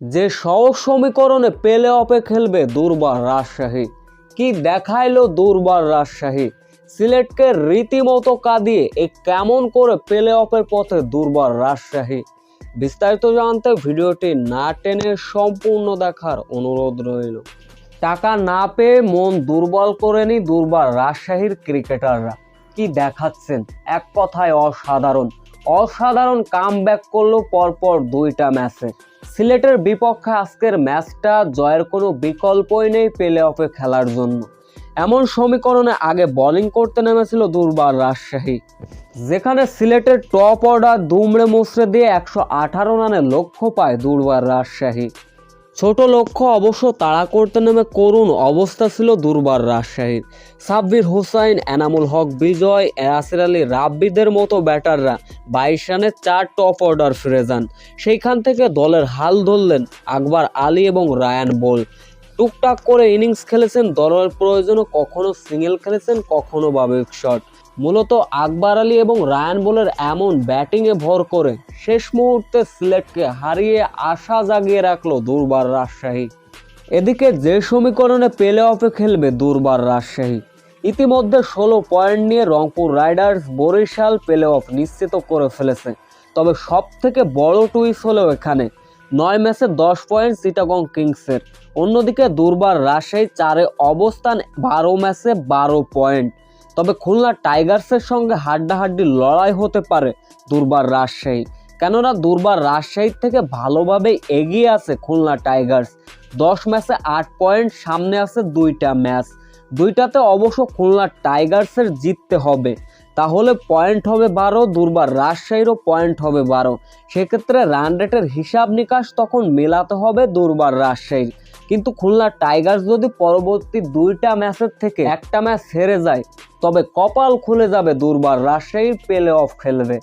যে সহজ সমীকরণে পেলে অপে খেলবে দুর্বার রাজশাহী। কি দেখাইলো দুর্বার রাজশাহী? সিলেটকে রীতিমতো কাঁদিয়ে এ কেমন করে পেলে অপের পথে দুর্বার রাজশাহী? বিস্তারিত জানতে ভিডিওটি না টেনে সম্পূর্ণ দেখার অনুরোধ রইল। টাকা না পেয়ে মন দুর্বল করেনি দুর্বার রাজশাহীর ক্রিকেটাররা। কি দেখাচ্ছেন? এক কথায় অসাধারণ। অসাধারণ কাম ব্যাক করল পরপর দুইটা ম্যাচে সিলেটের বিপক্ষে আজকের ম্যাচটা জয়ের কোনো বিকল্পই নেই প্লে অফে খেলার জন্য। এমন সমীকরণে আগে বোলিং করতে নেমেছিল দুর্বার রাজশাহী। যেখানে সিলেটের টপ অর্ডার দুমড়ে মুসড়ে দিয়ে একশো আঠারো রানের লক্ষ্য পায় দুর্বার রাজশাহী। ছোট লক্ষ্য অবশ্য তাড়া করতে নেমে করুণ অবস্থা ছিল দুর্বার রাজশাহীর। সাব্বির হুসাইন, এনামুল হক বিজয় ইয়াসির আলী রাব্বিদের মতো ব্যাটাররা বাইশ রানে চার টপ অর্ডার ফিরে যান। সেইখান থেকে দলের হাল ধরলেন আকবর আলী এবং রায়ান বোল। টুকটাক করে ইনিংস খেলেছেন, দলের প্রয়োজনে কখনো সিঙ্গেল খেলেছেন, কখনো বাবিক শট। মূলত আকবর আলী এবং রায়ান বোলের এমন ব্যাটিংয়ে ভর করে শেষ মুহূর্তে সিলেটকে হারিয়ে আশা জাগিয়ে রাখল দুর্বার রাজশাহী। এদিকে যে সমীকরণে প্লে অফে খেলবে দুর্বার রাজশাহী। ইতিমধ্যে ষোলো পয়েন্ট নিয়ে Rangpur Riders Barishal play off নিশ্চিত করে ফেলেছে। তবে সব থেকে বড় টুইস হলো এখানে, নয় ম্যাচে দশ পয়েন্ট চিটাগং কিংসের। অন্যদিকে দুর্বার রাজশাহী চারে অবস্থান বারো ম্যাচে বারো পয়েন্ট। তবে খুলনা টাইগার্সের সঙ্গে হাড্ডাহাড্ডি লড়াই হতে পারে দুর্বার রাজশাহী। কেননা দুর্বার রাজশাহীর থেকে ভালোভাবে এগিয়ে আছে খুলনা টাইগার্স। দশ ম্যাচে আট পয়েন্ট, সামনে আছে দুইটা ম্যাচ। দুইটাতে অবশ্য খুলনা টাইগার্সের জিততে হবে। তাহলে পয়েন্ট হবে বারো, দুর্বার রাজশাহীরও পয়েন্ট হবে বারো। সেক্ষেত্রে রান রেটের হিসাব নিকাশ তখন মেলাতে হবে দুর্বার রাজশাহীর। কিন্তু খুলনা টাইগার্স যদি পরবর্তী দুইটা ম্যাচের থেকে একটা ম্যাচ হেরে যায়, তবে কপাল খুলে যাবে দুর্বার রাজশাহীর প্লে অফ খেলবে।